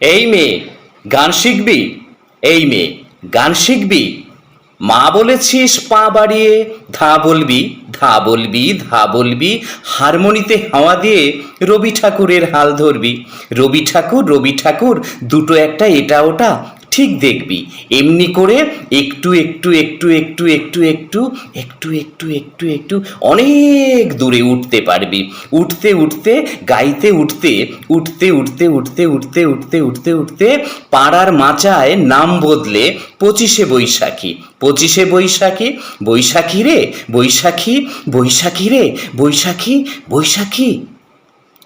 এই মেয়ে, গান শিখবি? এই মেয়ে, গান শিখবি? মা বলেছিস পা বাড়িয়ে, ধা বলবি ধা বলবি ধা বলবি, হারমোনিতে হাওয়া দিয়ে রবি ঠাকুরের হাল ধরবি। রবি ঠাকুর রবি ঠাকুর, দুটো একটা, এটা, ওটা ঠিক দেখবি। এমনি করে একটু একটু একটু একটু একটু একটু একটু একটু একটু একটু অনেক দূরে উঠতে পারবি। উঠতে উঠতে, গাইতে, উঠতে উঠতে উঠতে উঠতে উঠতে উঠতে উঠতে উঠতে পাড়ার মাচায় নাম বদলে পঁচিশে বৈশাখী। পঁচিশে বৈশাখী বৈশাখী রে, বৈশাখী বৈশাখী রে, বৈশাখী বৈশাখী।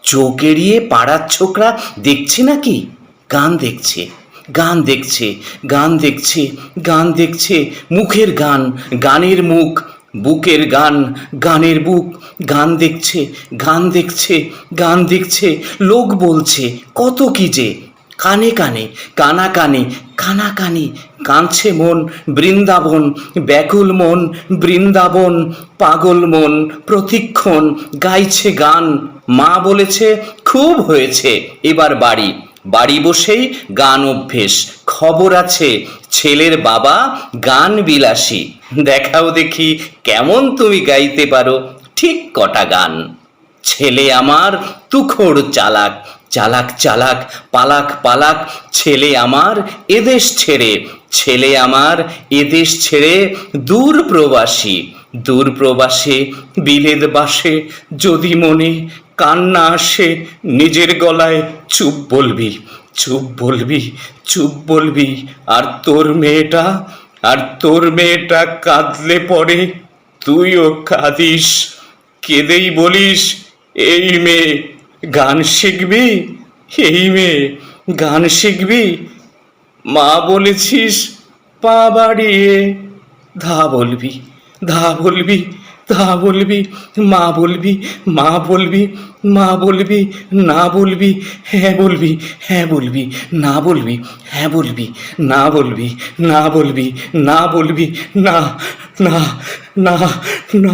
চোখ এড়িয়ে পাড়ার ছোকরা দেখছে নাকি? গান দেখছে। গান দেখছে গান দেখছে গান দেখছে, মুখের গান, গানের মুখ, বুকের গান, গানের বুক, গান দেখছে গান দেখছে গান দেখছে, লোক বলছে, কত কি যে, কানে কানে, কানা কানে কানা কানে, কাঁদছে মন, বৃন্দাবন, ব্যাকুল মন, বৃন্দাবন, পাগল মন, প্রতিক্ষণ গাইছে গান, মা বলেছে, খুব হয়েছে, এবার বাড়ি। বাড়ি বসেই গান অভ্যেস। খবর আছে, ছেলের বাবা গান বিলাসী। দেখাও দেখি কেমন তুমি গাইতে পারো ঠিক কটা গান। ছেলে আমার তুখোড় চালাক চালাক চালাক, পালাক পালাক, ছেলে আমার এদেশ ছেড়ে, ছেলে আমার এদেশ ছেড়ে দূর প্রবাসী। দূর প্রবাসে বিলেদ বাসে, যদি মনে কান্না আসে নিজের গলায়, চুপ বলবি চুপ বলবি চুপ বলবি, আর তোর মেয়েটা, আর তোর মেয়েটা কাঁদলে পরে তুইও কাঁদিস, কেঁদেই বলিস, এই মেয়ে, গান শিখবি? এই মেয়ে, গান শিখবি? মা বলেছিস, পা বাড়িয়ে ধা বলবি ধা বলবি ধা বলবি, মা বলবি মা বলবি মা বলবি, না বলবি হ্যাঁ বলবি হ্যাঁ বলবি, না বলবি হ্যাঁ বলবি, না বলবি না বলবি না বলবি, না না না না